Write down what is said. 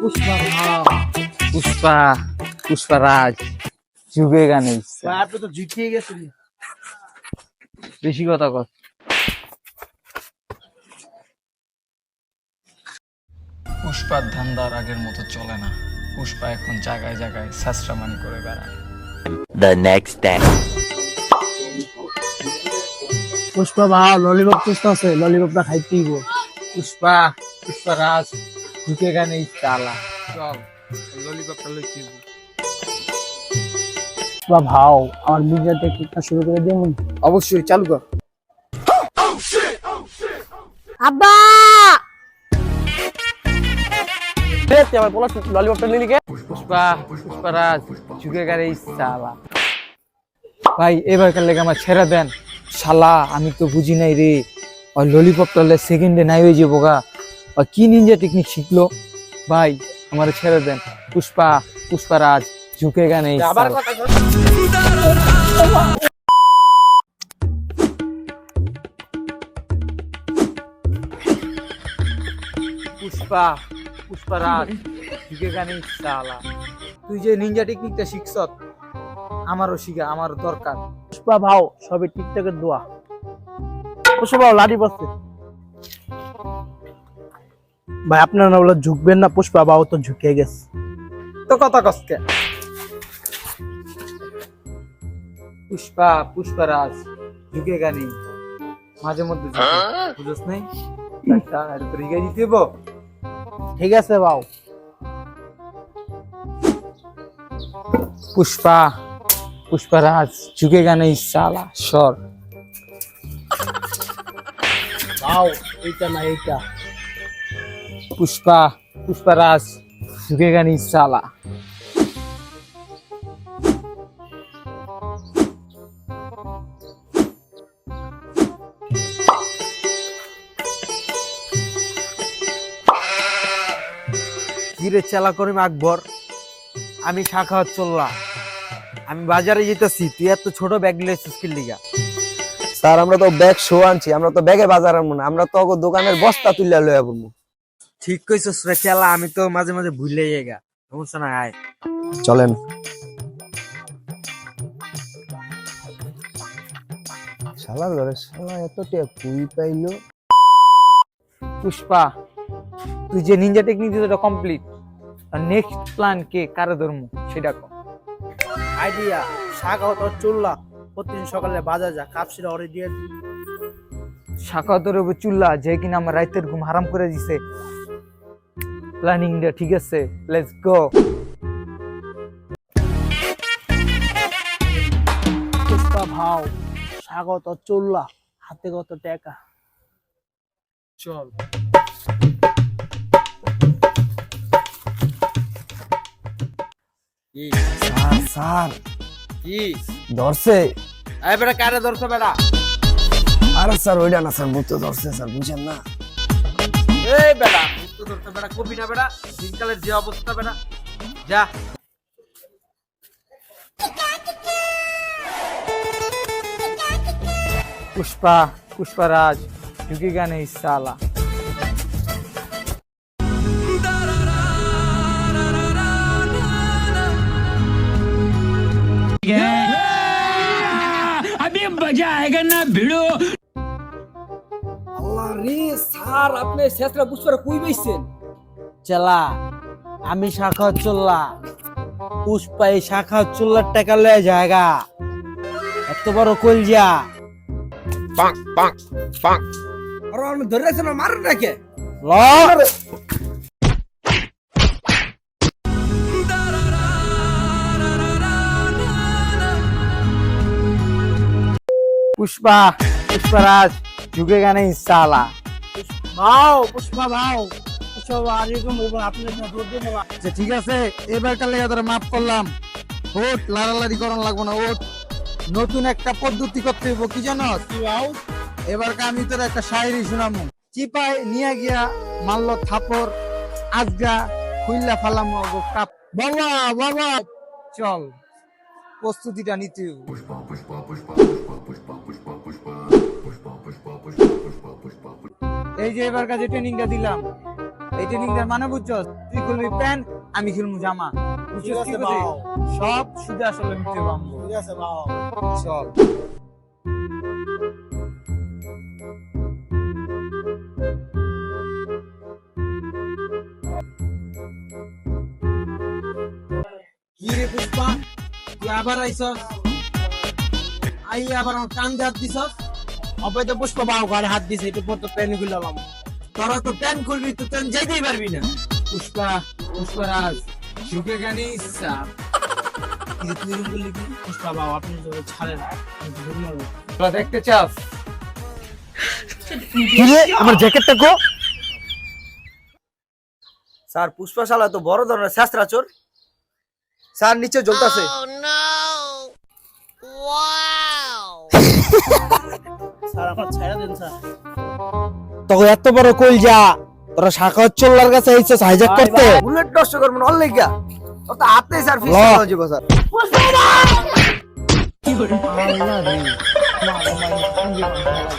পুষ্পা ভাও পুষ্পা পুষ্পারাজ যুগে গানে আপনি তো জিতিয়ে গেছেন বেশি কথা কর। পুষ্পার ধান্দার আগের মতো চলে না। পুষ্পা এখন জায়গায় জায়গায় সাশ্রামানি করে বেড়ায়। The next day. পুষ্পা ভাও ললিপপ পুষ্পা আছে। ললিপপটা খাইতেই গো পুষ্পা পুষ্পারাজ গানে ইচ্ছা আলা চল ললিপপটা লই কিনবো পুষ্পা ভাও আমার টেকনিকটা শুরু করে দিন অবশ্যই চালু কর। আব্বা! আমার পোলা ললিপপটা নিলি কে? পুষ্পা পুষ্পারাজ ভাই এবারকার লেগে আমার ছেড়ে দেন। শালা আমি তো বুঝি নাই রে। ওই ললিপপটা সেকেন্ডে নাই হয়ে যাব গা। আর কি নিনজা টেকনিক শিখলো? ভাই আমার ছেড়ে দেন। পুষ্পা পুষ্পারাজ ঝুঁকে গানে। পুষ্পা পুষ্পারাজ ঝুঁকে গানে ইচ্ছা তুই যে নিনজা টেকনিকটা শিখছ আমারও শিখা আমার দরকার। পুষ্পা ভাও সবে টিকটকের দোয়া। পুষ্পা ভাও লাডি বসছে। ভাই আপনারা না বলে ঝুঁকবেন না পুষ্পা ভাও তো ঝুঁকে গেছে। তো কথা কসকে পুষ্পা পুষ্পারাজ ঝুঁকে গানি মাঝে মধ্যে ঝুঁকে। বুঝছ নাই? রিগাই দিতে ঠিক আছে ভাও পুষ্পা পুষ্পারাজ ঝুঁকে গানে ইচ্ছালা সর। ভাও এইটা না এইটা। পুষ্পা পুষ্পারাজ ঝুঁকে চালা কিরে চালা করিম আকবর? আমি শাখা চললা আমি বাজারে যেতেছি তুই এত ছোট ব্যাগ লিয়েছিস কি লিগা? স্যার আমরা তো ব্যাগ শো আনছি আমরা তো ব্যাগে বাজার আনব না আমরা তো দোকানের বস্তা তুলে লয়ে পড়ব ঠিক কইছস রে চেলা আমি তো মাঝে মাঝে ভুলে যাই সমস্যা না আয়। চলেন। শালার ঘরে শালা এত টিয়া কুই পাইলো। পুষ্পা তুই যে নিনজা টেকনিক দিতে কমপ্লিট আর নেক্সট প্ল্যান কে কারে ধর্ম সেটা কর আইডিয়া শাক হতো চুল্লা। প্রতিদিন সকালে বাজার যা কাপসিরা অরে দিয়ে। শাখা তোর চুল্লা যে কিনা আমার রাইতের ঘুম হারাম করে দিছে। প্ল্যানিং টা ঠিক আছে? লেটস গো ভাও স্বাগত চুল্লা হাতে কত টাকা? চল। Sir sir. কি? ধরছে? এই বেটা কারে ধরছ বেটা? আরে স্যার ওইটা না স্যার মুতো ধরছে স্যার বুঝেন না। এই বেটা। তো ধরছ বেটা কপি না বেটা দিনকালের যে অবস্থা বেটা যা। পুষ্পা পুষ্পারাজ ঝুঁকি গানে ইসালা। আল্লাহ রে স্যার আপনি শেষরা বুঝতে কই পাইছেন চেলা আমি শাখা চললা। পুষ্পা এই শাখা চুল্লার টাকা লয়ে জায়গা। এত বড় কলজা। আর আমি ধরে রাখছেন মারেন নাকি লর পুষ্পা পুষ্পারাজ। যুগে গানে ইসালা ভাও পুষ্পা ভাও। আচ্ছা ঠিক আছে এবার কালে তোরা মাফ করলাম। ওট লাড়ালাড়ি করান লাগবো না ওট নতুন একটা পদ্ধতি করতে হইব কি জানো? এবার আমি তোর একটা শায়রি শুনামু। চিপাই নিয়ে গিয়া মারল থাপর আজগা খুইল্লা ফালাম কাপ। বাবা বাবা চল প্রস্তুতিটা নিতে এই যে এবার কাজে ট্রেনিংটা দিলাম। এই ট্রেনিংটার মানে বুঝছস তুই খুলবি প্যান্ট আমি খুলবো জামা। বুঝছস কি বুঝি? সব সুদে আসলে মিটে পুষ্পা? তুই আবার আইসস? আই আবার আমার কান হাত দিছস তো পুষ্প বাবু ঘরে হাত দিছে একটু পর তো প্যান্ট খুললাম তোরা তো প্যান্ট খুলবি তো প্যান্ট যাইতেই পারবি না। পুষ্পা পুষ্পরাজ ঝুঁকে গানি ইচ্ছা। তুই কি পুষ্পা বাবু আপনি তো ছাড়েন তোরা দেখতে চাস। আমার জ্যাকেটটা কো? স্যার পুষ্পশালা তো বড় ধরনের শাস্ত্রা চোর। স্যার নিচে জ্বলতাছে। স্যার আমার ছায়া দেন স্যার। তোকে এত বড় কইল যা তোরা শাখা চল্লার কাছে আইছস হাইজ্যাক করতে? বুলেট নষ্ট করব না অল্লে গা। ও তো হাতে স্যার ফিস করে যাব স্যার। আল্লাহ রে মা, মা, মা,